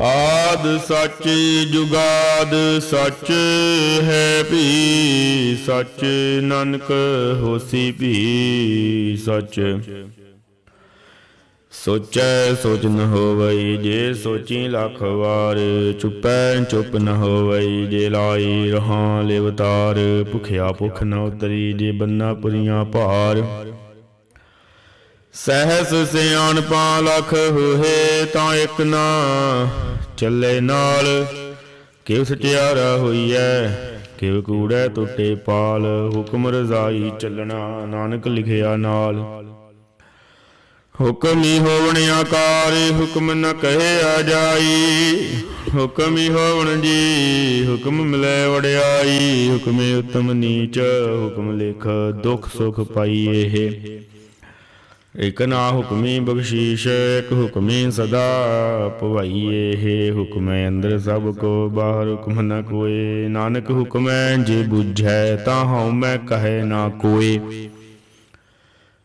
ਆਦ ਸੱਚ ਜੁਗਾਦ ਸੱਚ ਹੈ ਭੀ, ਸੱਚ ਨਾਨਕ ਹੋਸੀ ਵੀ ਸੱਚ। ਸੋਚੈ ਸੋਚ ਨ ਹੋਵਈ, ਜੇ ਸੋਚੀ ਲੱਖ ਵਾਰ, ਚੁੱਪੈ ਚੁੱਪ ਨ ਹੋਵਈ, ਜੇ ਲਾਈ ਰਹਾ ਲਿਵਤਾਰ, ਭੁਖਿਆ ਭੁਖ ਨ ਉਤਰੀ, ਜੇ ਬੰਨਾ ਪੁਰੀਆਂ ਭਾਰ। ਸਹਿਸ ਸਿਆਣਪਾ ਲਖ ਹੋਏ ਤਾਂ ਇੱਕ ਨਾ ਚੱਲੇ ਨਾਲ। ਕਿਵ ਸਟਿਆਰਾ ਹੋਈਐ? ਕਿਵ ਕੂੜੈ ਟੁੱਟੇ ਪਾਲ? ਹੁਕਮ ਰਜ਼ਾਈ ਚੱਲਣਾ, ਨਾਨਕ ਲਿਖਿਆ ਨਾਲ। ਹੁਕਮ ਹੀ ਹੋਵਣ ਆਕਾਰ, ਹੁਕਮ ਨ ਕਹਿਆ ਜਾਈ ਹੁਕਮ ਹੀ ਹੋਵਣ ਜੀ, ਹੁਕਮ ਮਿਲੇ ਵੜਿਆਈ ਹੁਕਮੇ ਉਤਮ ਨੀਚ, ਹੁਕਮ ਲਿਖ ਦੁਖ ਸੁਖ ਪਾਈ ਇਹ। ਇਕ ਨਾ ਹੁਕਮੀ ਬਖਸ਼ੀਸ਼, ਇਕ ਹੁਕਮੀ ਸਦਾ ਭਵਾਈਏ। ਹੈ ਹੁਕਮੈ ਅੰਦਰ ਸਭ ਕੋ, ਬਾਹਰ ਹੁਕਮ ਨ ਕੋਏ। ਨਾਨਕ ਹੁਕਮੈ ਜੇ ਬੁਝੈ, ਤਾਂ ਹਉ ਮੈਂ ਕਹੈ ਨਾ ਕੋਏ।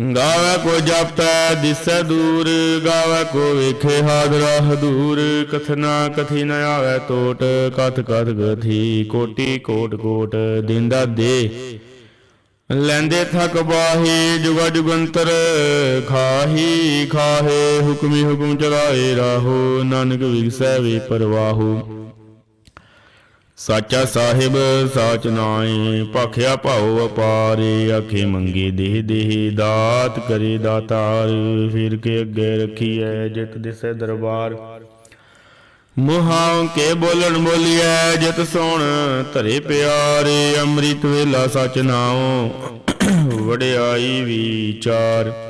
ਗਾਵੇ ਕੋ ਜਪਤੈ, ਦਿਸੈ ਦੂਰ, ਗਾਵੇ ਕੋ ਵੇਖੇ ਹਾਦਰਾ ਹਦੂਰ ਕਥਨਾ ਕਥੀ ਨ ਆਵੇ ਟੋਟ ਕਥ ਕਥ ਗਥੀ ਕੋਟੀ ਕੋਟ ਕੋਟ ਦਿੰਦਾ ਦੇ ਲੈਂਦੇ ਥਕ ਬਾਹੀ, ਜੁਗਾ ਜੁਗੰਤਰ, ਖਾਹੀ ਖਾਹੇ, ਹੁਕਮੀ ਹੁਕਮ ਚਲਾਏ ਰਾਹੋ। ਨਾਨਕ ਵਿਗਸੈ ਵੇ ਪਰਵਾਹੂ। ਸਾਚਾ ਸਾਹਿਬ, ਸਾਚ ਨਾਏ ਭਾਖਿਆ ਭਾਉ ਅਪਾਰੇ, ਆਖੇ ਮੰਗੇ ਦੇਹ ਦੇਹ, ਦਾਤ ਕਰੇ ਦਾਤਾਰ, ਫਿਰ ਕੇ ਅੱਗੇ ਰਖੀਐ ਜਿਤ ਦਿਸੈ ਦਰਬਾਰ। ਮੁਹਾਂ ਕੇ ਬੋਲਣ ਬੋਲੀਐ, ਜਿਤ ਸੋਣ ਧਰੇ ਪਿਆਰੇ, ਅੰਮ੍ਰਿਤ ਵੇਲਾ ਸਚ ਨਾਉ, ਵਡਿਆਈ ਵਿਚਾਰ।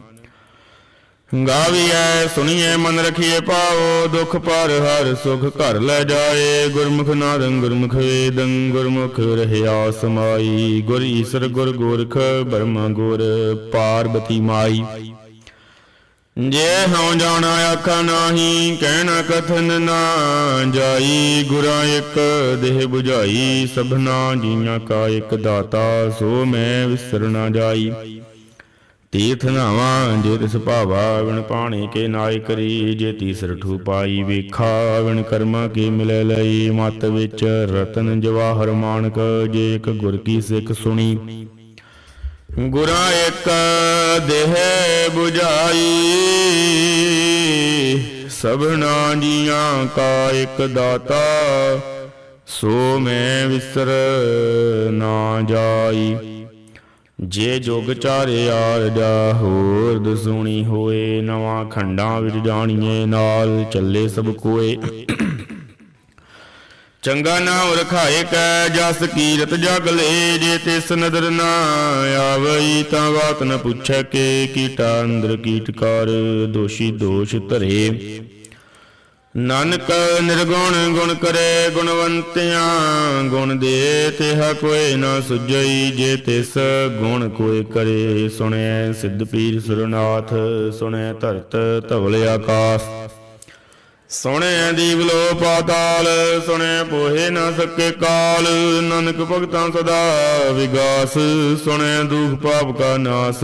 ਗਾਵੀਐ, ਸੁਣੀਐ, ਮਨ ਰਖੀਏ ਪਾਓ ਦੁਖ ਪਰ ਹਰ ਸੁਖ ਘਰ ਲੈ ਜਾਏ। ਗੁਰਮੁਖ ਨਾਦੰ ਗੁਰਮੁਖ ਵੇਦੰ, ਗੁਰਮੁਖ ਰਹਿਆ ਸਮਾਈ। ਗੁਰ ਈਸਰ ਗੁਰ ਗੋਰਖ, ਬਰਮਾ ਗੁਰ ਪਾਰਬਤੀ ਮਾਈ। ਜੇ ਹਉ ਜਾਣਾ ਆਖਾ ਨਾਹੀ, ਕਹਿਣਾ ਕਥਨ ਨਾ ਜਾਈ। ਗੁਰਾਂ ਇੱਕ ਦੇਹ 부ਝਾਈ ਸਭਨਾ ਜੀਆਂ ਕਾ ਇੱਕ ਦਾਤਾ, ਸੋ ਮੈਂ ਵਿਸਰਨਾ ਜਾਈ। ਤੀਰਥ ਨਾਵਾਂ, ਜੇ ਤਿਸ ਭਾਵਾ ਵਿਣ ਪਾਣੀ ਕੇ ਨਾਇ ਕਰੀ, ਜੇ ਤੀਸਰ ਠੂ ਪਾਈ ਵੇਖਾ ਵਿਣ ਕਰਮਾ ਕੀ ਮਿਲੇ ਲਈ, ਮਤ ਵਿੱਚ ਰਤਨ ਜਵਾਹਰ ਮਾਨਕ, ਜੇ ਇੱਕ ਗੁਰ ਕੀ ਸਿੱਖ ਸੁਣੀ। ਗੁਰਾਂ ਇੱਕ ਦੇਹ 부ਝਾਈ ਸਭਨਾ ਜੀਆਂ ਕਾ ਇੱਕ ਦਾਤਾ, ਸੋ ਮੈਂ ਵਿਸਰ ਨਾ ਜਾਈ। ਜੇ ਜੋਗ ਚਾਰੇ ਜਾ ਹੋਰ ਦਸੂਣੀ ਹੋਏ, ਨਵਾਂ ਖੰਡਾਂ ਵਿੱਚ ਜਾਣੀਏ, ਨਾਲ ਚੱਲੇ ਸਭ ਕੋਏ। ਚੰਗਾ ਨਾਮ ਰਖਾਏ ਕੈ, ਜਸ ਕੀਰਤ ਜਗ ਲੈ, ਜੇ ਤਿਸ ਨਦਰ ਨਾ ਆਵਈ, ਤਾਂ ਬਾਤ ਨ ਪੁੱਛੈ ਕੇ, ਕੀਟਾ ਅੰਦਰ ਕੀਟਕਾਰ ਦੋਸ਼ੀ ਦੋਸ਼ ਧਰੇ। ਨਾਨਕ ਨਿਰਗੁਣ ਗੁਣ ਕਰੇ ਗੁਣਵੰਤਿਆਂ, ਗੁਣ ਦੇ ਤਿਹਾ ਕੋਈ ਨਾ ਸੁਜਈ ਜੇ ਤਿਸ ਗੁਣ ਕੋਈ ਕਰੇ, ਸੁਣੈ ਸਿੱਧ ਪੀਰ ਸੁਰਨਾਥ, ਸੁਣੈ ਧਰਤ ਧਵਲ ਆਕਾਸ। ਸੁਣੈ ਦੀਵਲੋ ਪਾਤਾਲ, ਸੁਣੈ ਪੋਹੇ ਨਾ ਸਕੇ ਕਾਲ, ਨਾਨਕ ਭਗਤਾਂ ਸਦਾ ਵਿਗਾਸ, ਸੁਣੈ ਦੁਖ ਪਾਪ ਕਾ ਨਾਸ।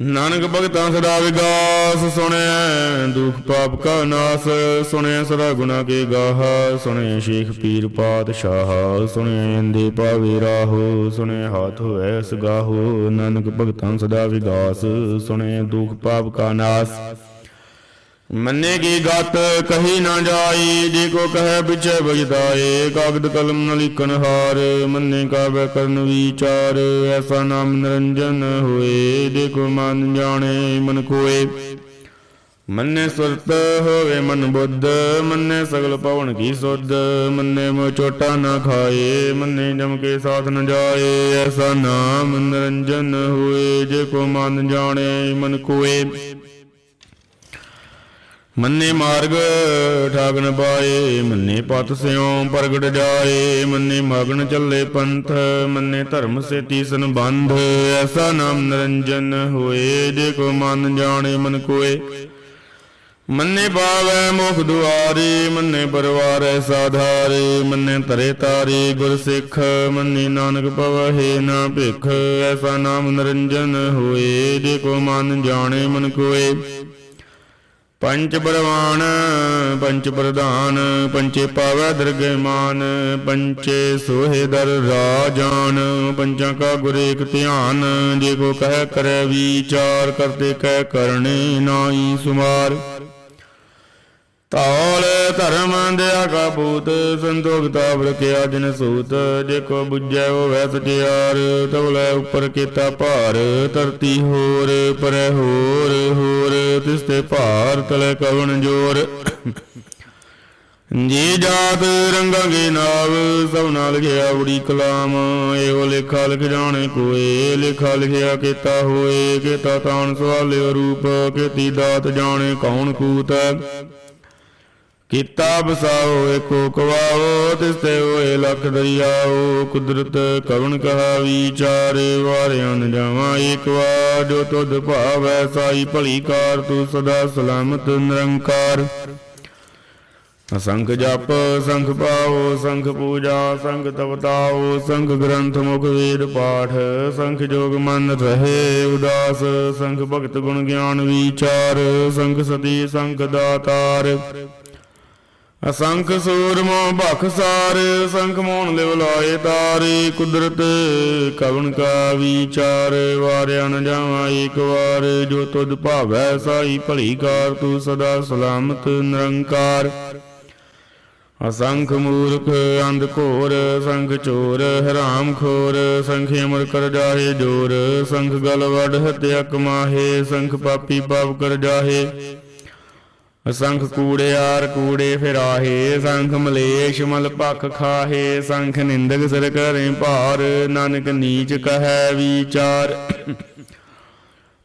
ਨਾਨਕ ਭਗਤਾਂ ਸਦਾ ਵਿਗਾਸ ਸੁਣੈ, ਦੁਖ ਪਾਪ ਕਾ ਨਾਸ, ਸੁਣੈ ਸਦਾ ਗੁਨਾ ਕੇ ਗਾਹ, ਸੁਣੈ ਸ਼ੇਖ ਪੀਰ ਪਾਤਸ਼ਾਹ, ਸੁਣੈ ਅੰਦੇ ਪਾਵੇ ਰਾਹੋ, ਸੁਣੈ ਹਾਥ ਹੋਐ ਸਗਾਹੋ, ਨਾਨਕ ਭਗਤਾਂ ਸਦਾ ਵਿਗਾਸ, ਸੁਣੈ ਦੁਖ ਪਾਪ ਕਾ ਨਾਸ। ਮੰਨੇ ਕੀ ਗਤ, ਕਹੀ ਨਾ ਜਾਈ, ਜੇ ਕੋ ਕਹੈ ਵਿਚੈ ਬਜਦਾਏ ਕਾਗਦ ਕਲਮ ਨ ਲਿਖਨ ਹਾਰ, ਮੰਨੇ ਕਾਵੇ ਕਰਨ ਵਿਚਾਰ। ਐਸਾ ਨਾਮ ਨਿਰੰਜਨ ਹੋਏ, ਜੇ ਕੋ ਮਨ ਜਾਣੇ, ਮਨ ਕੋਏ ਮੰਨੇ ਸੁਰਤ ਹੋਵੇ ਮਨ ਬੁੱਧ, ਮੰਨੇ ਸਗਲ ਪਵਨ ਕੀ ਸੁਧ। ਮੰਨੇ ਮੋ ਚੋਟਾ ਨਾ ਖਾਏ, ਮੰਨੇ ਜਮ ਕੇ ਸਾਥ ਨ ਜਾਏ। ਐਸਾ ਨਾਮ ਨਿਰੰਜਨ ਹੋਏ, ਜੇ ਕੋ ਮਨ ਜਾਣੇ, ਮਨ ਕੋਏ ਮੰਨੇ ਮਾਰਗ ਠਾਗਨ ਪਾਏ, ਮੰਨੇ ਪਤ ਸਿਉ ਪ੍ਰਗਟ ਜਾਏ, ਮੰਨੇ ਮਗਨ ਚੱਲੇ ਪੰਥ, ਮੰਨੇ ਧਰਮ ਸੇ ਤੀਸਨ ਬੰਧ ਐਸਾ ਨਾਮ ਨਿਰੰਜਨ ਹੋਏ, ਜੇ ਕੋ ਮਨ ਜਾਣੇ ਮਨ ਕੋਏ। ਮੰਨੇ ਪਾਵੈ ਮੁਖ ਦੁਆਰੇ, ਮੰਨੇ ਪਰਵਾਰੈ ਸਾਧਾਰੇ, ਮੰਨੇ ਤਰੇ ਤਾਰੇ ਗੁਰ ਸਿੱਖ, ਮੰਨੇ ਨਾਨਕ ਪਵਹਿ ਨਾ ਭਿਖ, ਐਸਾ ਨਾਮ ਨਿਰੰਜਨ ਹੋਏ, ਜੇ ਕੋ ਮਨ ਜਾਣੇ ਮਨ ਕੋਏ। ਪੰਚ ਬਰਵਾਨ ਪੰਚ ਪ੍ਰਧਾਨ, ਪੰਚੇ ਪਾਵੈ ਦਰਗਹਿ ਮਾਨ ਪੰਚੇ ਸੋਹੇ ਦਰ ਰਾਜਾਨ, ਪੰਚਾਂ ਕਾ ਗੁਰ ਏਕ ਧਿਆਨ, ਜੇ ਕੋ ਕਹਿ ਕਰੈ ਵਿਚਾਰ, ਕਰਤੇ ਕਹਿ ਕਰਨੇ ਨਾਹੀ ਸੁਮਾਰ। ਤਾਲ ਧਰਮ ਦਿਆ ਕਾ ਭੂਤ, ਸੰਤੋਖ ਤਾਬਰ ਸੂਤ। ਜੇ ਕੋ ਬੁੱਝੈ ਉਹ ਵੈ ਸਚਿਆਰ ਤਵਲੇ ਉੱਪਰ ਕੀਤਾ ਭਾਰ। ਧਰਤੀ ਹੋਰ ਪਰੈ ਹੋਰ ਹੋਰ। ਤਿਸ ਤੇ ਭਾਰ ਤਲੇ ਕਵਣ ਜੋਰ। ਜੀ ਜਾਤ ਰੰਗਾਂਗੇ ਨਾਵ, ਸਭ ਨਾਲ ਗਿਆ ਉੜੀ ਕਲਾਮ। ਇਹੋ ਲੇਖਾ ਲਿਖ ਜਾਣੇ ਕੋਏ, ਲੇਖਾ ਲਿਖਿਆ ਕੀਤਾ ਹੋਏ। ਕੀਤਾ ਤਾਣ ਸਵਾਲਿਓ ਰੂਪ, ਕੀਤੀ ਦਾਤ ਜਾਣੇ ਕੌਣ ਕੂਤ। ਕੀਤਾ ਬਸਾਓ ਏਕੋ ਕਵਾਓ, ਤਿਸ ਤੇ ਹੋਏ ਲਖ ਦਰਿਆਓ, ਕੁਦਰਤ ਕਵਣ ਕਹਾ ਵਿਚਾਰੇ ਵਾਰਿਆਂ ਨ ਜਾਵਾਂ ਏਕ ਵਾਰ, ਜੋ ਤੁਧ ਭਾਵੈ ਸਾਈ ਭਲੀ ਕਾਰ, ਤੂੰ ਸਦਾ ਸਲਾਮਤ ਨਿਰੰਕਾਰ। ਅਸੰਖ ਜਪ ਸੰਖ ਪਾਓ ਸੰਖ ਪੂਜਾ ਸੰਖ ਤਵਤਾਓ ਸੰਖ ਗ੍ਰੰਥ ਮੁਖ ਵੇਦ ਪਾਠ ਸੰਖ ਜੋਗ ਮਨ ਰਹੇ ਉਦਾਸ ਸੰਖ ਭਗਤ ਗੁਣ ਗਿਆਨ ਵਿਚਾਰ ਸੰਖ ਸਤੀ ਸੰਖ ਦਾਤਾਰ। ਅਸੰਖ ਸੂਰਮੋ ਭਖਸਾਰ ਸੰਖ ਮੋਹਨ ਲਿਵ ਲਾਏ ਤਾਰੇ, ਕੁਦਰਤ ਕਵਣ ਕਾ ਵਿਚਾਰ ਵਾਰਿਆ ਨ ਜਾਵਾਂ ਏਕ ਵਾਰ, ਜੋ ਤੁਧ ਭਾਵੈ ਸਾਈ ਭਲੀ ਕਾਰ, ਤੂੰ ਸਦਾ ਸਲਾਮਤ ਨਿਰੰਕਾਰ। ਅਸੰਖ ਮੂਰਖ, ਅੰਧ ਘੋਰ, ਸੰਖ ਚੋਰ, ਹਰਾਮ ਖੋਰ, ਸੰਖ ਅਮਰ ਕਰ ਜਾਹੇ ਜੋਰ, ਸੰਖ ਗਲ ਵਡ ਹਤਿਆ ਕਮਾਹੇ, ਸੰਖ ਪਾਪੀ ਪਾਪ ਕਰ ਜਾਹੇ। ਸੰਖ ਕੂੜਿਆਰ ਕੂੜੇ ਫਿਰਾਹੇ, ਸੰਖ ਮਲੇਸ਼ ਮਲ ਭਖ ਖਾਹੇ, ਸੰਖ ਨਿੰਦਕ ਸਿਰ ਕਰੇ ਭਾਰ, ਨਾਨਕ ਨੀਚ ਕਹੈ ਵਿਚਾਰ।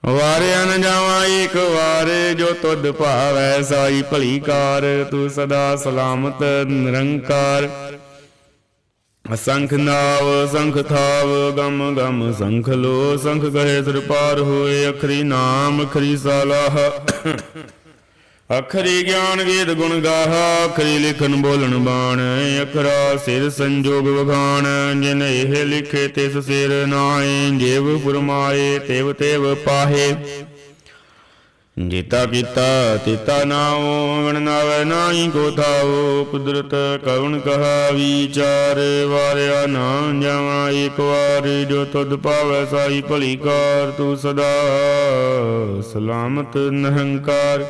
ਵਾਰਿਆ ਨ ਜਾਵਾਂ ਏਕ ਵਾਰ, ਜੋ ਤੁਧ ਭਾਵੈ ਸਾਈ ਭਲੀ ਕਾਰ, ਤੂੰ ਸਦਾ ਸਲਾਮਤ ਨਿਰੰਕਾਰ। ਅਸੰਖ ਨਾਵ, ਸੰਖ ਥਾਵ, ਗਮ ਗਮ ਸੰਖ ਲੋ, ਸੰਖ ਕਹੇ ਸਿਰ ਪਾਰ ਹੋਏ, ਅਖਰੀ ਨਾਮ, ਅਖਰੀ ਸਾਲਾਹ। ਅਖਰੀ ਗਿਆਨ ਵੇਦ ਗੁਣ ਗਾਹਾ, ਅਖਰੀ ਲਿਖਨ ਬੋਲਣ ਬਾਣ, ਅਖਰਾ ਸਿਰ ਸੰਜੋਗ ਵਖਾਣ, ਜਿਨ ਇਹ ਲਿਖੇ ਤਿਸ ਸਿਰ ਨਾਏ ਜੀਵ ਫੁਰਮਾਏ ਤਿਵ ਤਿਵ ਪਾਹੇ। ਜੀਤਾ ਕੀਤਾ, ਤਿਤਾ ਨਾਉ ਗਣ ਨਾਹੀ ਕੋ ਥਾਉ, ਕੁਦਰਤ ਕਵਣ ਕਹਾ ਵਿਚਾਰ, ਵਾਰਿਆ ਨਾ ਜਾਵਾਂ ਇੱਕ ਵਾਰ, ਜੋ ਤੁਧ ਪਾਵੈ ਸਾਈ ਭਲੀ ਕਾਰ, ਤੂੰ ਸਦਾ ਸਲਾਮਤ ਨਿਹੰਕਾਰ।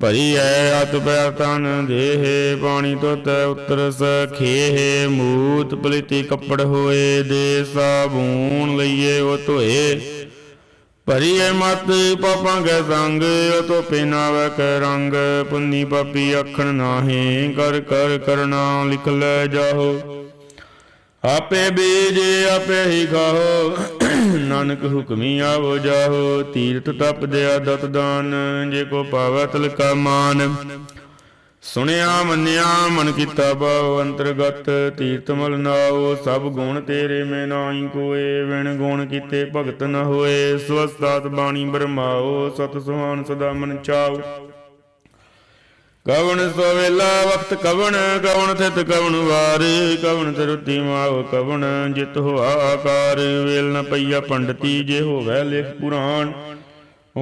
ਭਰੀ ਐ ਅਤ ਪੈ ਤਨ ਦੇਹ, ਪਾਣੀ ਤੋਤ ਉਤਰ ਸਖੇਹ ਮੂਤ ਪਲਿਤੀ ਕੱਪੜ ਹੋਏ, ਦੇ ਸਾਬੂਨ ਲਈਏ ਉਹ ਧੋਏ। ਭਰੀ ਐ ਮਤ ਪਾਪਾਂ ਕੈ ਸੰਗ, ਉਹ ਤੋ ਪਿਨਾਵੇ ਕੈ ਰੰਗ, ਪੁੰਨੀ ਪਾਪੀ ਆਖਣ ਨਾਹੀ, ਕਰ ਕਰ ਕਰਨਾ ਲਿਖ ਲੈ ਜਾਹੋ। ਆਪੇ ਬੀਜੇ ਆਪੇ ਹੀ ਖਾਓ। ਨਾਨਕ ਹੁਕਮੀ ਆਵੋ ਜਾਹੋ। ਤੀਰਥ ਤਪ ਦਿਆ ਦਤ ਦਾਨ, ਜੇ ਕੋ ਪਾਵੈ ਤਿਲ ਕਾ ਮਾਨ। ਸੁਣਿਆ, ਮੰਨਿਆ, ਮਨ ਕੀਤਾ ਭਾਵ ਅੰਤਰਗਤ, ਤੀਰਥ ਮਲ ਨਾਉ, ਸਭ ਗੁਣ ਤੇਰੇ ਮੈਂ ਨਾਹੀ ਕੋਏ ਵਿਣ ਗੁਣ ਕੀਤੇ ਭਗਤ ਨ ਹੋਏ। ਸਵਸਤਾਤ ਬਾਣੀ ਬਰਮਾਓ ਸਤ ਸੁਹਾਨ ਸਦਾ ਮਨ ਚਾਉ। ਕਵਣ ਸੋ ਵੇਲਾ ਵਕਤ ਕਵਣ ਕਵਣ ਥਿਤ ਕਵਣ ਵਾਰ, ਕਵਣ ਤਰੁਤੀ ਮਾਵ ਕਵਣ ਜਿਤ ਹੋਆ ਆਕਾਰ, ਵੇਲ ਨ ਪਈਆ ਪੰਡਤੀ ਜੇ ਹੋਵੇ ਲਿਖ ਪੁਰਾਣ।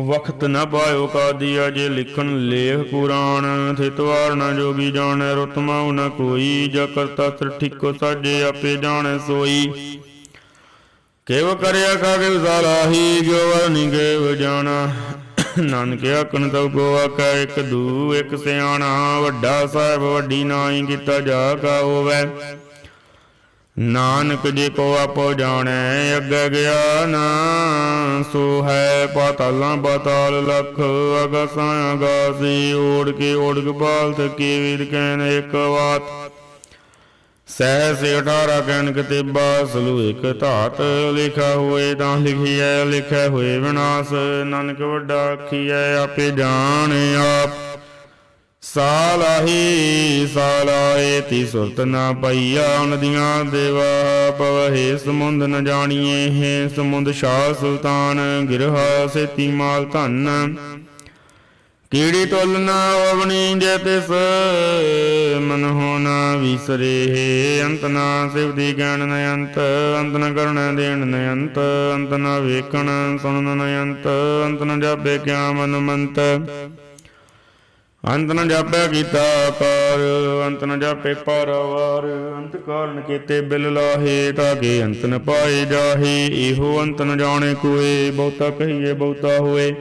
ਵਕਤ ਨ ਪਾਇਓ ਕਾਦੀਆ ਜੇ ਲਿਖਣ ਲੇਖ ਪੁਰਾਣ ਥਿਤ ਵਾਰ ਨ ਜੋਗੀ ਜਾਣੈ ਰਤਮਾਉ ਨ ਕੋਈ, ਜਾ ਕਰਤਾ ਸਰ ਠੀਕੋ ਸਾਜੇ ਆਪੇ ਜਾਣੈ ਸੋਈ। ਕੇਵ ਕਰਿਆ ਕਾਗੇ ਵਿਸਾਲਾਹੀ ਜੋ ਵਰਨੀ ਗੇਵ ਜਾਣਾ। ਨਾਨਕ ਆਖਣ ਤਉ ਕੋ ਆਕਾ ਇੱਕ ਦੂ ਇੱਕ ਸਿਆਣਾ, ਵੱਡਾ ਸਾਹਿਬ ਵੱਡੀ ਨਾਈ ਕੀਤਾ ਜਾ ਕਾ ਹੋਵੇ। ਨਾਨਕ ਜੇ ਕੋ ਆਪੋ ਜਾਣੈ, ਅੱਗੇ ਗਿਆ ਨਾ, ਸੋ ਹੈ ਪਾਤਾਲਾਂ ਪਾਤਾਲ ਲਖ, ਅਗਸਾਂ ਅਗਾਸੀ ਓੜ ਕੇ ਓੜਕ ਬਾਲ ਤਕੀ ਵੀਰ ਕਹਿਨ ਇੱਕ ਬਾਤ। ਸਹਿ ਸੇ 18 ਕਣਕ ਤੇ ਬਾਸਲੂ ਇੱਕ ਧਾਤ, ਲਿਖਾ ਹੋਏ ਤਾਂ ਲਿਖਿਐ ਲਿਖਿਆ ਹੋਏ ਵਿਨਾਸ਼, ਨਾਨਕ ਵੱਡਾ ਆਖੀਐ, ਆਪੇ ਜਾਣ ਆਪ। ਸਾਲਾਹੀ ਸਾਲਾਏ ਤੀ ਸੁਰਤ ਨਾ ਪਈਆ ਨਦੀਆਂ ਦੇਵਾ ਪਵਹਿ ਸਮੁੰਦ ਨ ਜਾਣੀਏ ਹੈ ਸਮੁੰਦ ਸ਼ਾਹ ਸੁਲਤਾਨ, ਗਿਰਹਾ ਸੇਤੀ ਮਾਲ ਧਨ। ਕੀੜੀ ਤੁਲ ਨਾ ਹੋਵਣੀ ਜੇ ਤਿਸ, ਮਨ ਹੋਣਾ ਵਿਸਰੇ। ਹੈ ਅੰਤ ਨਾ ਸਿਵ ਦੀ ਗਿਆਨ ਨ ਅੰਤ ਅੰਤ ਨ ਕਰਨ ਦੇਣ ਨ ਅੰਤ ਅੰਤ ਨ ਵੇਖਣ ਸੁਣਨ ਨ ਅੰਤ ਅੰਤ ਨ ਜਾਪੇ ਕਿਆ ਮਨ ਮੰਤ। ਅੰਤ ਨ ਜਾਪੈ ਕੀਤਾ ਕਾਰ ਅੰਤ ਨ ਜਾਪੇ ਪਾਰਵਾਰ। ਅੰਤ ਕਾਰਨ ਕੀਤੇ ਬਿਲ ਲਾਹੇ, ਤਾਂ ਕਿ ਅੰਤ ਨ ਪਾਏ ਜਾਹੇ। ਇਹੋ ਅੰਤ ਨ ਜਾਣੇ ਕੋਏ, ਬਹੁਤਾ ਕਹੀਏ ਬਹੁਤਾ ਹੋਏ।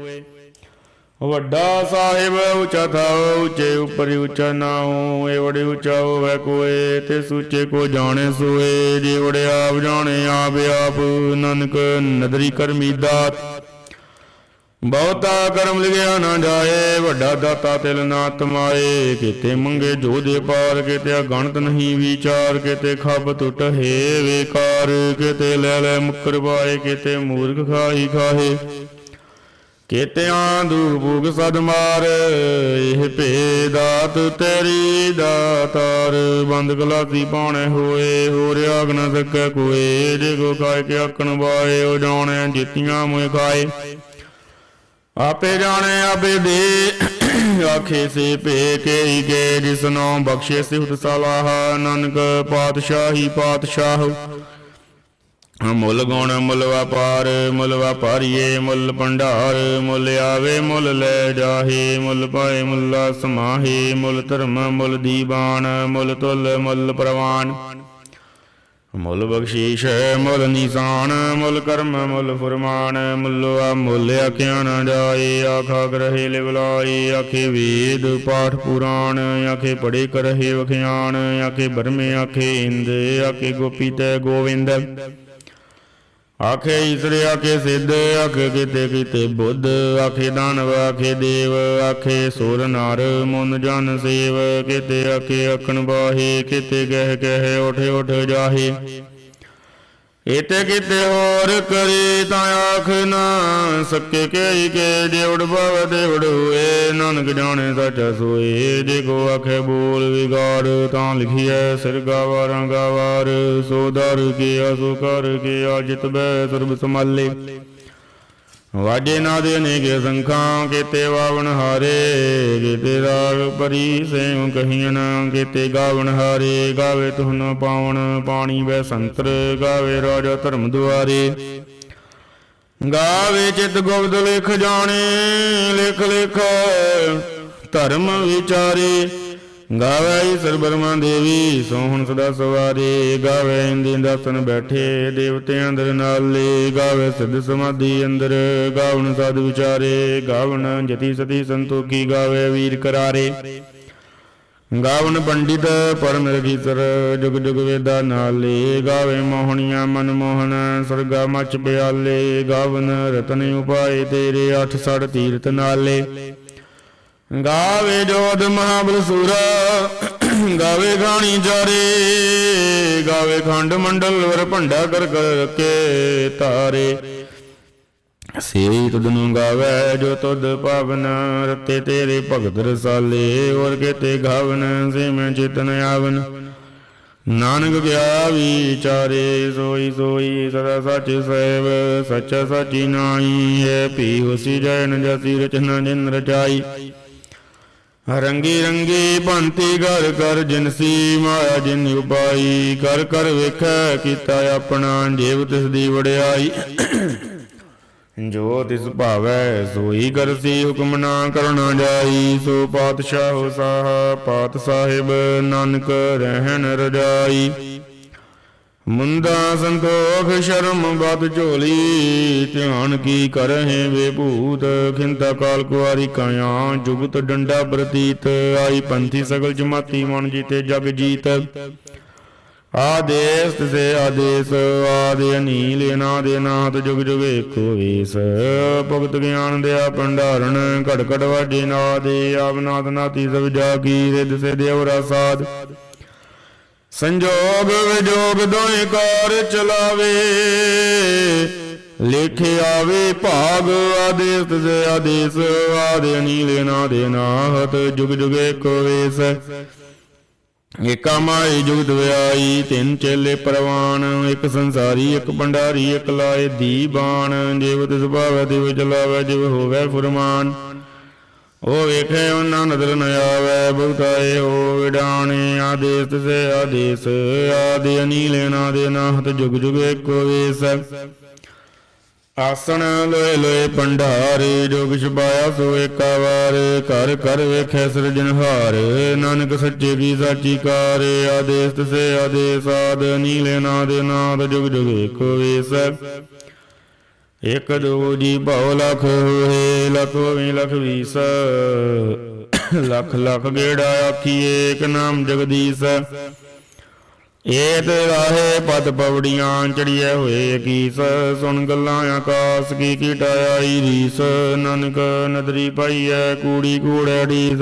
ਵੱਡਾ ਸਾਹਿਬ ਉੱਚਾ ਥਾਉ ਉੱਚੇ ਉਪਰ ਉੱਚਾ ਨਾਉ ਏ ਵੜੇ ਹੋਵੇ ਕੋਏ, ਤੇ ਸੂਚੇ ਕੋ ਜਾਣੇ ਸੋਏ, ਜੇ ਆਪ ਜਾਣੇ, ਆਪ ਆਪ ਨਾਨਕ ਨਦਰੀ ਕਰਮੀ ਦਾਤ। ਬਹੁਤਾ ਕਰਮ ਲਿਖਿਆ ਨਾ ਜਾਏ, ਵੱਡਾ ਦਾਤਾ ਤਿਲ ਨਾ ਤਮਾਏ, ਕਿਤੇ ਮੰਗੇ ਜੋ ਦੇ ਪਾਰ, ਕਿਤੇ ਗਣਤ ਨਹੀਂ ਵਿਚਾਰ, ਕਿਤੇ ਖੱਬ ਟੁੱਟ ਹੈ ਵੇਕਾਰ, ਕਿਤੇ ਲੈ ਲੈ ਮੁਕਰ ਪਾਏ ਕਿਤੇ ਮੂਰਖ ਖਾਈ ਖਾਹੇ। ਕੇਤਿਆਂ ਦੁਖ ਭੁਗ ਸਦ ਮਾਰ, ਇਹ ਭੇ ਦਾਤ ਤੇਰੀ ਦਾਤਾਰ। ਬੰਦ ਗਲਾਸੀ ਪਾਣੇ ਹੋਏ, ਹੋਰ ਆਗ ਸਕੈ ਕੋਏ ਜੇ ਕੋ ਕਾਇ ਕੇ ਆਕਣ ਵਾਏ, ਉਹ ਜਾਣੈ ਜਿਤੀਆਂ ਮੋਇ ਖਾਏ। ਆਪੇ ਜਾਣੇ, ਆਪੇ ਦੇ। ਆਖੇ ਸੇ ਭੇ ਕੇ ਕੇ ਜਿਸਨੋ ਬਖਸ਼ੇ ਸਿਫਤ ਸਲਾਹ। ਨਾਨਕ ਪਾਤਸ਼ਾਹੀ ਪਾਤਸ਼ਾਹ। ਮੁੱਲ ਗੁਣ, ਮੁੱਲ ਵਪਾਰ, ਮੁੱਲ ਵਪਾਰੀਏ, ਮੁੱਲ ਭੰਡਾਰ, ਮੁੱਲ ਆਵੇ, ਮੁੱਲ ਲੈ ਜਾਹੇ, ਮੁੱਲ ਪਾਏ, ਮੁੱਲਾ ਸਮਾਹੇ, ਮੁੱਲ ਧਰਮ, ਮੁੱਲ ਦੀਵਾਨ, ਮੁੱਲ ਤੁਲ, ਮੁੱਲ ਪ੍ਰਵਾਨ। ਮੁੱਲ ਬਖਸ਼ੀਸ਼, ਮੁੱਲ ਨਿਸ਼ਾਨ, ਮੁੱਲ ਕਰਮ, ਮੁੱਲ ਫਰਮਾਨ ਮੁੱਲ ਆ ਮੁੱਲ ਆਖਿਆ ਨਾ ਜਾਏ, ਆਖਾ ਗ੍ਰਹਿ ਲਿਵਲਾਈ ਆਖੇ ਵੇਦ ਪਾਠ ਪੁਰਾਣ, ਆਖੇ ਪੜੇ ਕਰਹਿ ਵਖਿਆਣ, ਆਖੇ ਬਰਮੇ ਆਖੇ ਇੰਦ, ਆਖੇ ਗੋਪੀ ਤੇ ਗੋਵਿੰਦ। ਆਖੇ ਈਸਰੇ, ਆਖੇ ਸਿੱਧ, ਆਖੇ ਕਿਤੇ ਕਿਤੇ ਬੁੱਧ, ਆਖੇ ਦਾਨਵ, ਆਖੇ ਦੇਵ, ਆਖੇ ਸੁਰ ਨਰ, ਮਨ ਜਨ ਸੇਵ, ਕਿਤੇ ਆਖੇ ਅਖਣ ਬਾਹੇ, ਕਿਤੇ ਗਹਿ ਗਹਿ ਉਠ ਉਠ ਜਾਹੇ। ਇਤ ਕਿਤੇ ਹੋਰ ਕਰੇ ਤਾਂ ਆਖ ਨਾ ਸਕੇ ਕਈ ਕੇ ਦੇਵੜ ਭਵ ਦੇਵੜ ਹੋਏ ਨਾਨਕ ਜਾਣੇ ਸੱਚ ਸੋਏ, ਜੇ ਕੋ ਆਖੇ ਬੋਲ ਵਿਗਾੜ ਤਾਂ ਲਿਖੀਐ ਸਿਰ ਗਾਵਾਰਾਂ ਗਾਵਾਰ। ਸੋ ਦਰ ਕੇ ਅਸੋ ਕਰ ਕੇ ਅਜਿਤ ਬੈ ਸਰਬ ਸਮਾਲੇ ਵਾਜੇ ਨਾ ਦੇ ਅਨੇਕ ਸੰਖਾਂ, ਕੀਤੇ ਵਾਵਣ ਹਾਰੇ, ਕੀਤੇ ਰਾਗ ਪਰੀ ਸੇਉ ਕਹੀਨ ਕੀਤੇ ਗਾਵਣ ਹਾਰੇ, ਗਾਵੇ ਤੁਹਨ ਪਾਵਣ, ਪਾਣੀ ਵੈ ਸੰਤਰ, ਗਾਵੇ ਰਾਜਾ ਧਰਮ ਦੁਆਰੇ। ਗਾਵੇ ਚਿਤ ਗੁਪਤ ਲਿਖ ਜਾਣੇ, ਲਿਖ ਲਿਖ ਧਰਮ ਵਿਚਾਰੇ। ਗਾਵੇ ਈਸਰ ਬਰਮਾ ਦੇਵੀ, ਸੋਹਣ ਸਦਾ ਸਵਾਰੇ, ਗਾਵੇ ਇੰਦੀ ਦਸਨ ਬੈਠੇ, ਦੇਵਤੇ ਅੰਦਰ ਨਾਲੇ, ਗਾਵੇ ਸਿੱਧ ਸਮਾਧੀ ਅੰਦਰ, ਗਾਵਣ ਸਦ ਵਿਚਾਰੇ, ਗਾਵਣ ਜਤੀ ਸਤੀ ਸੰਤੋਖੀ ਗਾਵੇ ਵੀਰ ਕਰਾਰੇ। ਗਾਵਨ ਪੰਡਿਤ ਪਰਮ ਰਗੀਸਰ ਜੁਗ ਜੁਗ ਵੇਦਾ ਨਾਲੇ, ਗਾਵੇ ਮੋਹਣੀਆਂ ਮਨ ਮੋਹਨ ਸਰਗਾ ਮਚ ਬਿਆਲੇ ਗਾਵਨ ਰਤਨ ਉਪਾਏ ਤੇਰੇ, ਅੱਠ ਸੜ ਤੀਰਤ ਨਾਲੇ। ਗਾਵੇ ਜੋਦ ਮਹਾਬਲ ਸੂਰਾ, ਗਾਵੇ ਗਾਣੀ ਜਾਰੇ ਗਾਵੇ ਖੰਡ ਮੰਡਲ ਵਰ ਭੰਡਾ ਕਰ ਕਰ ਕੇ ਤਾਰੇ। ਸੇਈ ਤੁਧ ਗਾਵੇ ਜੋ ਤੁਧ ਪਾਵਨ, ਰਤੇ ਤੇਰੇ ਭਗਤ ਰਸਾਲੇ ਔਰ ਕੇਤੇ ਗਾਵਨ ਸੇ ਮੈਂ ਚਿਤਨ ਆਵਨ। ਨਾਨਕ ਗਿਆ ਵਿਚਾਰੇ, ਸੋਈ ਸੋਈ ਸਦਾ ਸੱਚ ਸੇਵ, ਸੱਚ ਸਚੀ ਨਾਈ ਹੈ ਪੀ ਹੋਸੀ ਜੈ ਜਸੀ ਰਚਨਾ ਜਿਨ ਰਚਾਈ। ਰੰਗੀ ਰੰਗੀ ਬੰਤੀ ਘਰ ਕਰ ਜਿਨਸੀ ਮਾਇਆ ਜਿਨ ਉਪਾਈ ਕਰ ਕਰ ਵੇਖੈ ਕੀਤਾ ਆਪਣਾ ਜੀਵ ਤਿਸ ਦੀ ਵਡਿਆਈ। ਜੋ ਤਿਸ ਭਾਵੈ ਸੋਈ ਕਰਸੀ ਹੁਕਮ ਨਾ ਕਰਨਾ ਜਾਈ, ਸੋ ਪਾਤਸ਼ਾਹ ਸਾਹ, ਪਾਤ ਸਾਹਿਬ, ਨਾਨਕ ਰਹਿਣ ਰਜਾਈ। ਮੁੰਦਾ ਸੰਤੋਖ, ਸ਼ਰਮ ਬਦ ਝੋਲੀ, ਧਿਆਨ ਕੀ ਕਰਹਿ ਵੇ ਭੂਤ? ਖਿੰਤਾ ਕਾਲ ਕੁਆਰੀ ਕਾਇਆ, ਜੁਗਤ ਡੰਡਾ ਪ੍ਰਤੀਤ। ਆਈ ਪੰਥੀ ਸਗਲ ਜਮਾਤੀ ਮਨ ਜੀਤੇ ਜਗ ਜੀਤ। ਆਦੇਸ ਤਿਸੇ ਆਦੇਸ, ਆਦਿ ਅਨੀਲ ਅਨਾਦਿ ਅਨਾਹਤ ਜੁਗ ਜੁਗ ਏਕੋ ਵੇਸ। ਭਗਤ ਗਿਆਨ ਦਿਆ ਭੰਡਾਰਨ, ਘੜ ਘੜ ਵਾਜੇ ਨਾਦੇ ਆਵਨਾਦ ਨਾਤੀ ਸਭ ਜਾ ਕੀ ਰਿਦ ਸੇ ਦੇਵਰਾ ਸਾਧ ਸੰਜੋਗ ਵਿਜੋਗ ਦੋਇ ਕਾਰ ਚਲਾਵੇ, ਲਿਖੇ ਆਵੇ ਭਾਗ ਆਦੇਸ ਤਿਸੇ ਆਦੇਸ, ਆਦਿ ਅਨੀਲ ਅਨਾਦਿ ਅਨਾਹਤ ਜੁਗ ਜੁਗ ਏਕੋ ਏਕਾ ਮਾਈ ਜੁਗਤ ਵਿਆਈ ਤਿੰਨ ਚੇਲੇ ਪਰਵਾਨ, ਇੱਕ ਸੰਸਾਰੀ, ਇੱਕ ਭੰਡਾਰੀ, ਇੱਕ ਲਾਏ ਦੀ ਬਾਣ। ਜਿਵ ਤਿਸ ਭਾਵੈ ਦਿਵ ਚਲਾਵੈ ਜਿਵ ਹੋਵੇ ਫੁਰਮਾਨ। ਉਹ ਵੇਖੇ ਉਹਨਾਂ ਨਦਰ ਨ ਆਵੈ, ਬਹੁਤਾਏ ਹੋ ਵਿਡਾਣੇ, ਆਦੇਸ ਤਿਸੇ ਆਦੇਸ। ਆਦਿ ਅਨੀਲ ਨਾਦੇ ਨਾਹਤ ਜੁਗ ਜੁਗ ਏਕੋ ਵੇਸ। ਆਸਣ ਲੋਏ ਲੋਏ ਭੰਡਾਰ ਜੋ ਕਿਛ ਸੋ ਏਕਾ ਵਾਰ ਕਰ ਘਰ ਵੇਖੈ ਸਿਰਜਣਹਾਰ ਨਾਨਕ ਸੱਚੇ ਕੀ ਸਾਚੀ ਕਾਰ। ਆਦੇਸ ਤਸੇ ਆਦੇਸ, ਆਦ ਨੀਲੇ ਨਾਦ ਨਾਦ ਜੁਗ ਜੁਗ ਏਕੋ ਵੇਸ। ਇਕ ਦੋ ਭਉ ਲਖ ਹੋਏ, ਲਖ ਹੋਵੇ ਲਖ ਵੀਸ। ਲਖ ਲਖ ਗੇੜਾ ਆਖੀਏ ਏਕ ਨਾਮ ਜਗਦੀਸ਼। ਏਤ ਰਾਹੇ ਪਦ ਪਵੜੀਆਂ ਚੜੀਏ ਹੋਏ ਕੀਸ ਸੁਣ ਗੱਲਾਂ ਆਕਾਸ ਕੀ ਕੀਟਾਈ ਰੀਸ। ਨਾਨਕ ਨਦਰੀ ਪਾਈਐ, ਕੂੜੀ ਕੂੜੈ ਢੀਸ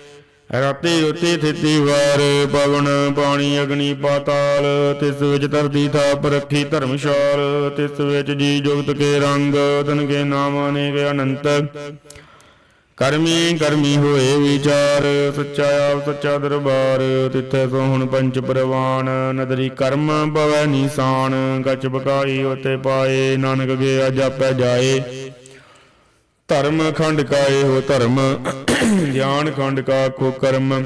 ਰਾਤੀ ਉਤੀ ਥਿਤੀ ਵਾਰ ਪਵਨ ਪਾਣੀ ਅਗਨੀ ਪਾਤਾਲ, ਤਿਸ ਵਿੱਚ ਧਰਤੀ ਥਾਪ ਰੱਖੀ ਧਰਮਸ਼ਾਲ, ਤਿਸ ਵਿੱਚ ਜੀ ਜੁਗਤ ਕੇ ਰੰਗ ਤਨ ਕੇ ਨਾਮ ਅਨੇਕ ਅਨੰਤ। ਕਰਮੀ ਕਰਮੀ ਹੋਏ ਵਿਚਾਰ, ਸੱਚਾ ਆਪ ਸੱਚਾ ਦਰਬਾਰ, ਤਿੱਥੇ ਸੋਹਣ ਪੰਚ ਪ੍ਰਵਾਨ, ਨਦਰੀ ਕਰਮ ਭਵੈ ਨੀਸਾਨ, ਗਚ ਬਕਾਈ ਉਤੇ ਪਾਏ, ਨਾਨਕ ਗਿਆ ਜਾਪੈ ਜਾਏ। ਧਰਮ ਖੰਡ ਕਾਏ ਹੋ ਧਰਮ ਗਿਆਨ ਖੰਡ ਕਾ ਕੋ ਕਰਮ।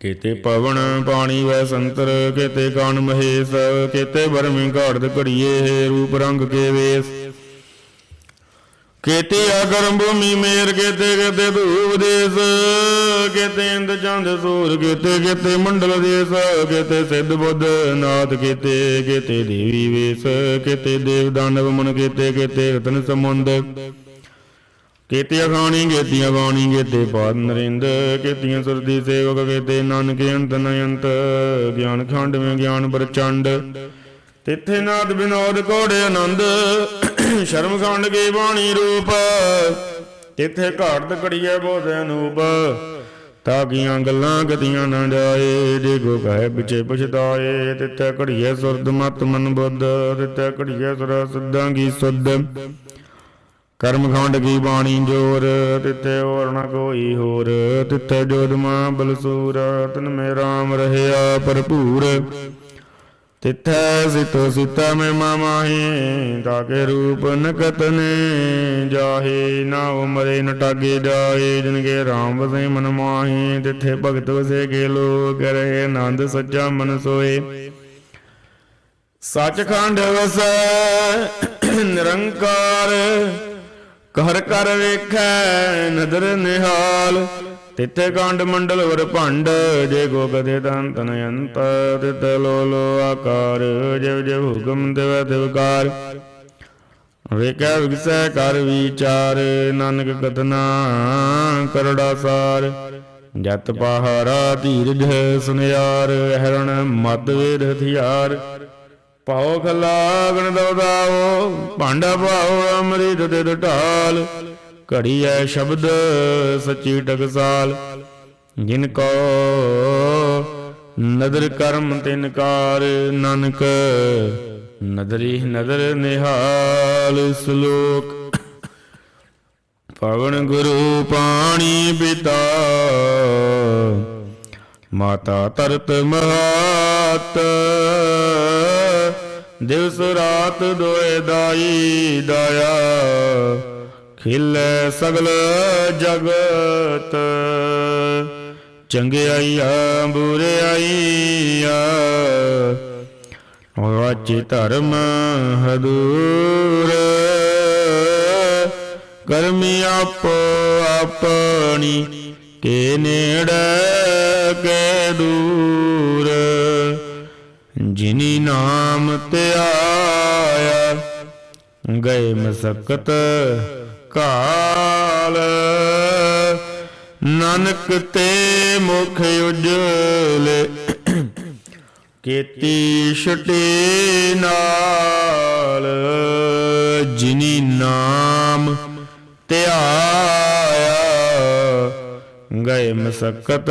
ਕੀਤੇ ਪਵਨ ਪਾਣੀ ਵੈ ਸੰਤਰ, ਕੀਤੇ ਕਾਨ ਮਹੇਸ਼, ਕੀਤੇ ਬਰਮੀ ਘਾੜਦ ਘੜੀਏ, ਰੂਪ ਰੰਗ ਕੇ ਵੇਸ। ਕੀਤੇ ਅਗਰਮ ਭੂਮੀ ਮੇਰ, ਕੀਤੇ ਕੀਤੇ ਧੂਪ ਦੇਸ, ਕੀਤੇ ਇੰਦ ਚੰਦ ਸੂਰ, ਕੀਤੇ ਕੀਤੇ ਮੰਡਲ ਦੇਸ, ਕੀਤੇ ਸਿੱਧ ਬੁੱਧ ਨਾਥ, ਕੀਤੇ ਕੀਤੇ ਦੇਵੀ ਵੇਸ, ਕੀਤੇ ਦੇਵ ਦਾਨਵ ਮਨ, ਕੀਤੇ ਕੀਤੇ ਰਤਨ ਸਮੁੰਦ ਕੀਤੀਆਂ ਖਾਣੀ ਕੀਤੀਆਂ ਬਾਣੀ ਕੀਤੇ ਪਾਦ ਨਰਿੰਦ, ਕੀਤੀਆਂ ਸੁਰਦੀ ਸੇਵਕ, ਕੀਤੇ ਨਾਨਕ ਅੰਤ ਨਯੰਤ, ਗਿਆਨ ਖੰਡ ਵਿੱਚ ਗਿਆਨ ਪ੍ਰਚੰਡ। ਤਿੱਥੇ ਨਾਦ ਬਿਨੋਦ ਕੋੜੇ ਆਨੰਦ, ਸ਼ਰਮ ਖੰਡ ਕੀ ਬਾਣੀ ਰੂਪ। ਤਿੱਥੇ ਘਾਟ ਘੜੀਏ ਬੋਧ ਅਨੂਪ ਤਾਕੀਆਂ ਗੱਲਾਂ ਗਤੀਆਂ ਨਾ ਜਾਏ, ਜੇ ਕੋ ਕਹੇ ਪਿਛੇ ਪਛਤਾਏ। ਤਿੱਥੇ ਘੜੀਏ ਸੁਰਦ ਮਤ ਮਨ ਬੁੱਧ ਤਿੱਥੇ ਘੜੀਏ ਸੁਰ ਸਿੱਧਾਂ ਕੀ ਸੁਧ। ਕਰਮ ਖੰਡ ਕੀ ਬਾਣੀ ਜੋਰ, ਤਿੱਥੇ ਹੋਰ ਨ ਕੋਈ ਹੋਰ। ਤਿੱਥੇ ਜੋਦਮਾ ਬਲਸੂਰ, ਤਨ ਮੇ ਰਾਮ ਰਹਿਆ ਭਰਪੂਰ। ਤਿੱਥੈ ਸਿਤੋ ਸਿਤਾ ਮੈਂ ਮਾਮਾਹੀ ਤਾਕੇ ਰੂਪ ਨਕਤ ਜਾਹੇ। ਨਾ ਉਮਰੇ ਨ ਜਾਏ ਜਿਨ ਕੇ ਰਾਮ ਵਸੇ ਮਨ ਮਾਹੀ। ਤਿੱਥੇ ਭਗਤ ਵਸੇ ਕੇ ਲੋਕ ਰਹੇ, ਆਨੰਦ ਸੱਚਾ ਮਨ ਸੋਏ। ਸੱਚਖੰਡ ਵਸੈ, ਨਿਰੰਕਾਰ ਘਰ ਘਰ ਵੇਖੈ, ਨਦਰ ਨਿਹਾਲ। ਤਿੱਥੇ ਕਾਂਡ ਮੰਡਲ ਵਰ ਭੰਡ, ਜੇ ਗੋਗਦੇ ਤਨ ਤਨ ਅੰਤ ਤਿੱਥੇ ਲੋ ਆਕਾਰ, ਜਿਵ ਜਿਵ ਹੁਕਮ ਦੇਵ ਦਿਵਕਾਰ ਵੇਖੈ, ਵਿਗਸੈ ਕਰ ਵਿਚਾਰ, ਨਾਨਕ ਕਤਨਾ ਕਰੜਾ ਸਾਰ। ਜਤ ਪਹਾਰਾ ਧੀਰਜ ਸੁਨਿਆਰ, ਹਰਣ ਮਤ ਵੇਦ ਹਥਿਆਰ। ਪਾਉ ਖਲਾਗਣ ਦਵਦਾਓ ਭਾਂਡਾ ਪਾਉ ਅੰਮ੍ਰਿਤ ਦੇ ਢਾਲ ਘੜੀ ਐ ਸ਼ਬਦ ਸੱਚੀ ਟਕਸਾਲ। ਜਿਨ ਕੋ ਨਦਰ ਕਰਮ ਤਿਨਕਾਰ ਨਾਨਕ, ਨਦਰੀ ਨਦਰ ਨਿਹਾਲ ਸ਼ਲੋਕ। ਪਵਨ ਗੁਰੂ ਪਾਣੀ ਪਿਤਾ, ਮਾਤਾ ਤਰਤ ਮਹਾਤ। ਦਿਵਸ ਰਾਤ ਦੋਏ ਦਾਈ ਦਇਆ, ਖਿਲੇ ਸਗਲ ਜਗਤ। ਚੰਗਿਆਈਆ ਬੁਰਿਆਈਆ ਵਾਚੇ ਧਰਮ ਹਦੂਰ। ਕਰਮੀ ਆਪੋ ਆਪਣੀ, ਕੇ ਨੇੜੇ, ਕੇ ਦੂਰ। ਜਿਨੀ ਨਾਮ ਧਿਆਇਆ ਗਏ ਮਸਕਤ ਕਾਲ। ਨਾਨਕ ਤੇ ਮੁਖ ਉਜਲੇ, ਕੀਤੀ ਛਟੇ ਨਾਲ। ਜਿਨੀ ਨਾਮ ਧਿਆਇਆ ਗਏ ਮਸਕਤ